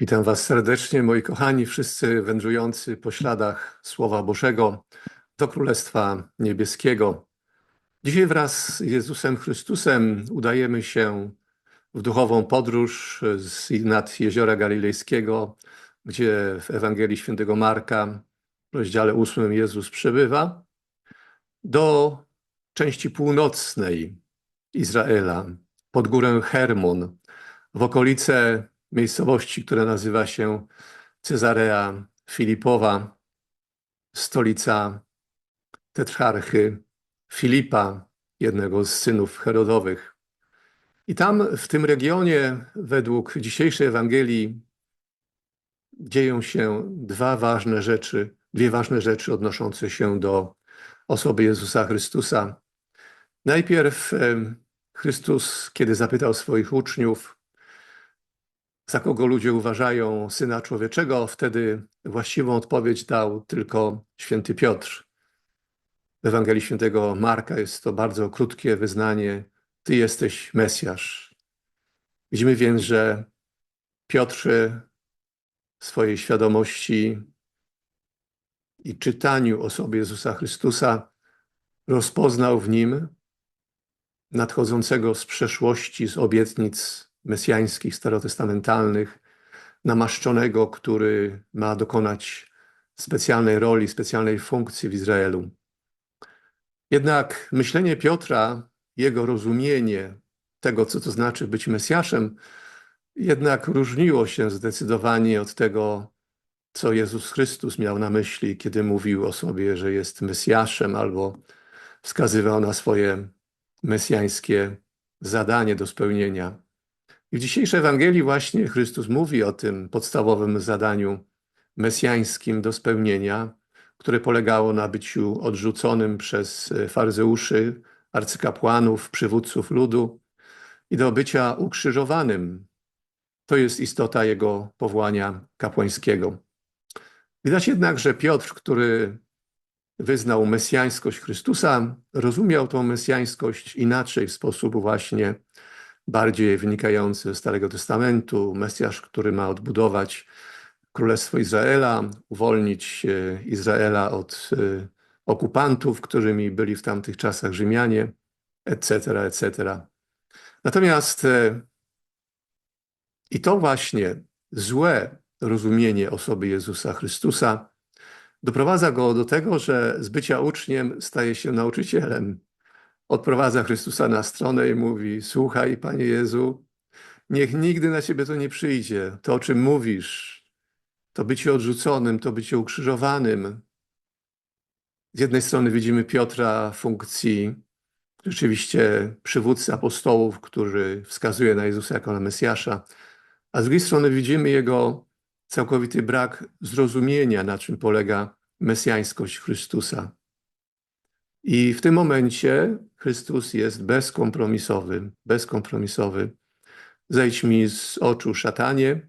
Witam Was serdecznie, moi kochani, wszyscy wędrujący po śladach Słowa Bożego do Królestwa Niebieskiego. Dzisiaj wraz z Jezusem Chrystusem udajemy się w duchową podróż z nad Jeziora Galilejskiego, gdzie w Ewangelii Świętego Marka w rozdziale 8 Jezus przebywa, do części północnej Izraela, pod górę Hermon, w okolice miejscowości, która nazywa się Cezarea Filipowa, stolica tetrarchy Filipa, jednego z synów Herodowych. I tam, w tym regionie, według dzisiejszej Ewangelii, dzieją się dwa ważne rzeczy, dwie ważne rzeczy odnoszące się do osoby Jezusa Chrystusa. Najpierw Chrystus, kiedy zapytał swoich uczniów, za kogo ludzie uważają Syna Człowieczego, wtedy właściwą odpowiedź dał tylko święty Piotr. W Ewangelii świętego Marka jest to bardzo krótkie wyznanie: Ty jesteś Mesjasz. Widzimy więc, że Piotr w swojej świadomości i czytaniu osoby Jezusa Chrystusa rozpoznał w nim nadchodzącego z przeszłości, z obietnic mesjańskich, starotestamentalnych, namaszczonego, który ma dokonać specjalnej roli, specjalnej funkcji w Izraelu. Jednak myślenie Piotra, jego rozumienie tego, co to znaczy być Mesjaszem, jednak różniło się zdecydowanie od tego, co Jezus Chrystus miał na myśli, kiedy mówił o sobie, że jest Mesjaszem, albo wskazywał na swoje mesjańskie zadanie do spełnienia. I w dzisiejszej Ewangelii właśnie Chrystus mówi o tym podstawowym zadaniu mesjańskim do spełnienia, które polegało na byciu odrzuconym przez faryzeuszy, arcykapłanów, przywódców ludu i do bycia ukrzyżowanym. To jest istota jego powołania kapłańskiego. Widać jednak, że Piotr, który wyznał mesjańskość Chrystusa, rozumiał tą mesjańskość inaczej, w sposób właśnie bardziej wynikający ze Starego Testamentu, Mesjasz, który ma odbudować Królestwo Izraela, uwolnić Izraela od e, okupantów, którymi byli w tamtych czasach Rzymianie, etc., etc. Natomiast e, i to właśnie złe rozumienie osoby Jezusa Chrystusa doprowadza go do tego, że z bycia uczniem staje się nauczycielem odprowadza Chrystusa na stronę i mówi: Słuchaj, Panie Jezu, niech nigdy na ciebie to nie przyjdzie. To, o czym mówisz, to bycie odrzuconym, to bycie ukrzyżowanym. Z jednej strony widzimy Piotra w funkcji rzeczywiście przywódcy apostołów, który wskazuje na Jezusa jako na Mesjasza, a z drugiej strony widzimy jego całkowity brak zrozumienia, na czym polega mesjańskość Chrystusa. I w tym momencie Chrystus jest bezkompromisowy, bezkompromisowy. Zejdź mi z oczu, szatanie,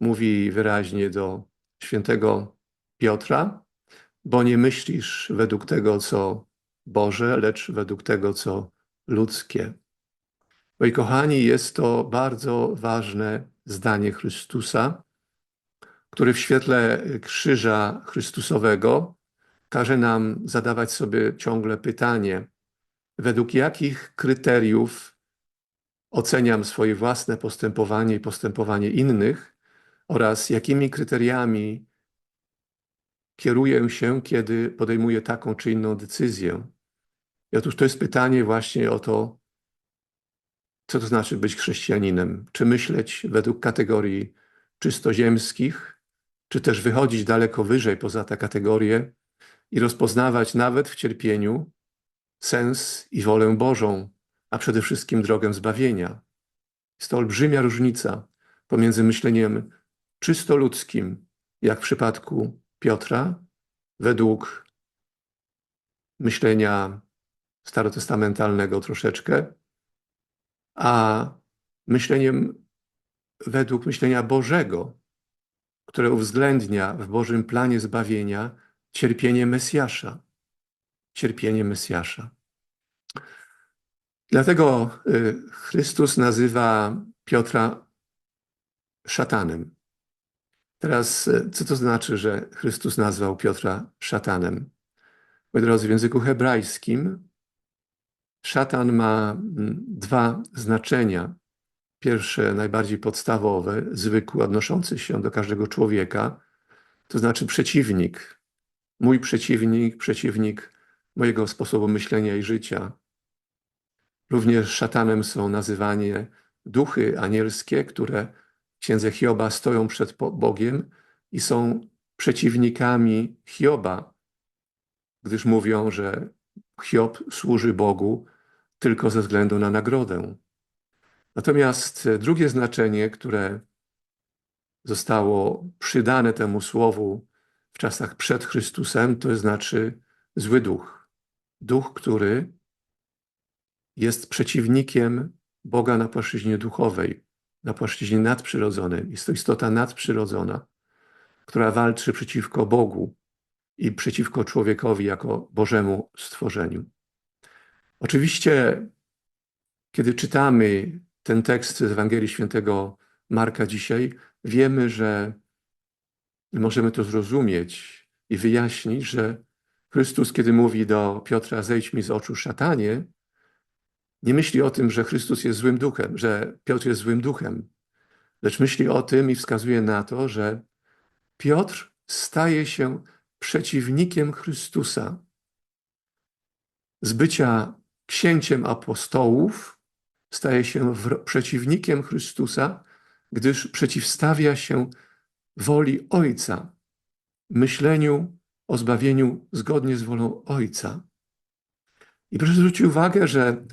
mówi wyraźnie do świętego Piotra, bo nie myślisz według tego, co Boże, lecz według tego, co ludzkie. Moi kochani, jest to bardzo ważne zdanie Chrystusa, który w świetle krzyża Chrystusowego każe nam zadawać sobie ciągle pytanie, według jakich kryteriów oceniam swoje własne postępowanie i postępowanie innych oraz jakimi kryteriami kieruję się, kiedy podejmuję taką czy inną decyzję. I otóż to jest pytanie właśnie o to, co to znaczy być chrześcijaninem. Czy myśleć według kategorii czysto ziemskich, czy też wychodzić daleko wyżej poza te kategorie i rozpoznawać nawet w cierpieniu sens i wolę Bożą, a przede wszystkim drogę zbawienia. Jest to olbrzymia różnica pomiędzy myśleniem czysto ludzkim, jak w przypadku Piotra, według myślenia starotestamentalnego troszeczkę, a myśleniem według myślenia Bożego, które uwzględnia w Bożym planie zbawienia cierpienie Mesjasza. Cierpienie Mesjasza. Dlatego y, Chrystus nazywa Piotra szatanem. Teraz, e, co to znaczy, że Chrystus nazwał Piotra szatanem? Moi drodzy, w języku hebrajskim szatan ma mm, dwa znaczenia. Pierwsze, najbardziej podstawowe, zwykły, odnoszący się do każdego człowieka, to znaczy przeciwnik. Mój przeciwnik, przeciwnik mojego sposobu myślenia i życia. Również szatanem są nazywane duchy anielskie, które w księdze Hioba stoją przed Bogiem i są przeciwnikami Hioba, gdyż mówią, że Hiob służy Bogu tylko ze względu na nagrodę. Natomiast drugie znaczenie, które zostało przydane temu słowu w czasach przed Chrystusem, to znaczy zły duch. Duch, który jest przeciwnikiem Boga na płaszczyźnie duchowej, na płaszczyźnie nadprzyrodzonej. Jest to istota nadprzyrodzona, która walczy przeciwko Bogu i przeciwko człowiekowi jako Bożemu stworzeniu. Oczywiście, kiedy czytamy ten tekst z Ewangelii Świętego Marka dzisiaj, wiemy, że możemy to zrozumieć i wyjaśnić, że Chrystus, kiedy mówi do Piotra, zejdź mi z oczu szatanie, nie myśli o tym, że Chrystus jest złym duchem, że Piotr jest złym duchem, lecz myśli o tym i wskazuje na to, że Piotr staje się przeciwnikiem Chrystusa. Z bycia księciem apostołów staje się przeciwnikiem Chrystusa, gdyż przeciwstawia się woli Ojca, myśleniu o zbawieniu zgodnie z wolą Ojca. I proszę zwrócić uwagę, że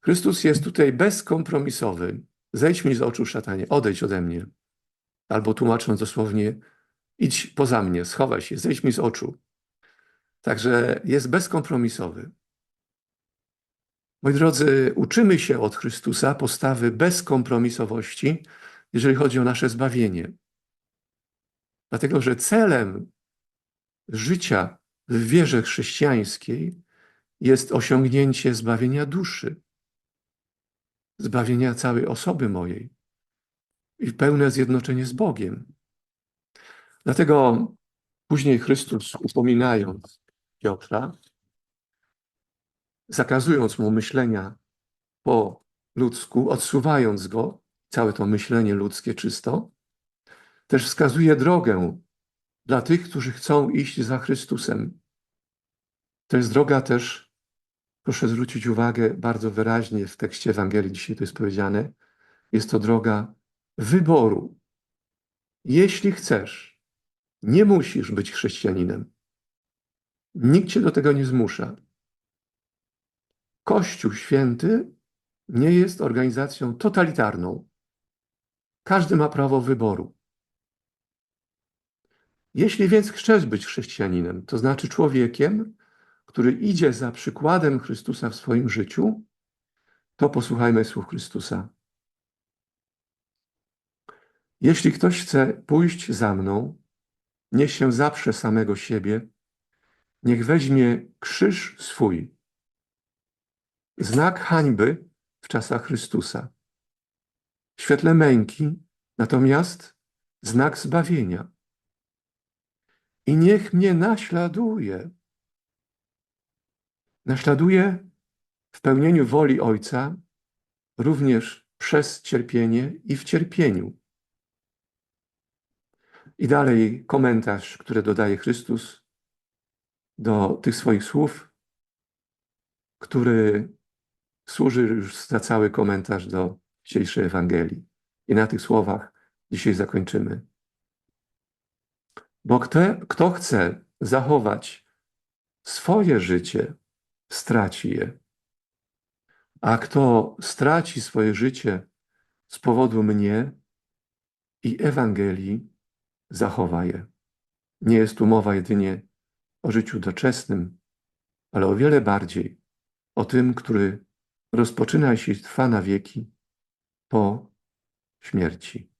Chrystus jest tutaj bezkompromisowy. Zejdź mi z oczu, szatanie, odejdź ode mnie. Albo tłumacząc dosłownie, idź poza mnie, schowaj się, zejdź mi z oczu. Także jest bezkompromisowy. Moi drodzy, uczymy się od Chrystusa postawy bezkompromisowości, jeżeli chodzi o nasze zbawienie. Dlatego, że celem życia w wierze chrześcijańskiej jest osiągnięcie zbawienia duszy, zbawienia całej osoby mojej i pełne zjednoczenie z Bogiem. Dlatego później Chrystus, upominając Piotra, zakazując mu myślenia po ludzku, odsuwając go, całe to myślenie ludzkie czysto, też wskazuje drogę dla tych, którzy chcą iść za Chrystusem. To jest droga też, proszę zwrócić uwagę bardzo wyraźnie w tekście Ewangelii, dzisiaj to jest powiedziane, jest to droga wyboru. Jeśli chcesz, nie musisz być chrześcijaninem. Nikt cię do tego nie zmusza. Kościół święty nie jest organizacją totalitarną. Każdy ma prawo wyboru. Jeśli więc chcesz być chrześcijaninem, to znaczy człowiekiem, który idzie za przykładem Chrystusa w swoim życiu, to posłuchajmy słów Chrystusa. Jeśli ktoś chce pójść za mną, niech się zaprze samego siebie, niech weźmie krzyż swój. Znak hańby w czasach Chrystusa. W świetle męki, natomiast znak zbawienia i niech mnie naśladuje. Naśladuje w pełnieniu woli Ojca, również przez cierpienie i w cierpieniu. I dalej komentarz, który dodaje Chrystus do tych swoich słów, który służy już za cały komentarz do dzisiejszej Ewangelii. I na tych słowach dzisiaj zakończymy. Bo kto, kto chce zachować swoje życie, straci je. A kto straci swoje życie z powodu mnie i Ewangelii, zachowa je. Nie jest tu mowa jedynie o życiu doczesnym, ale o wiele bardziej o tym, który rozpoczyna się i trwa na wieki po śmierci.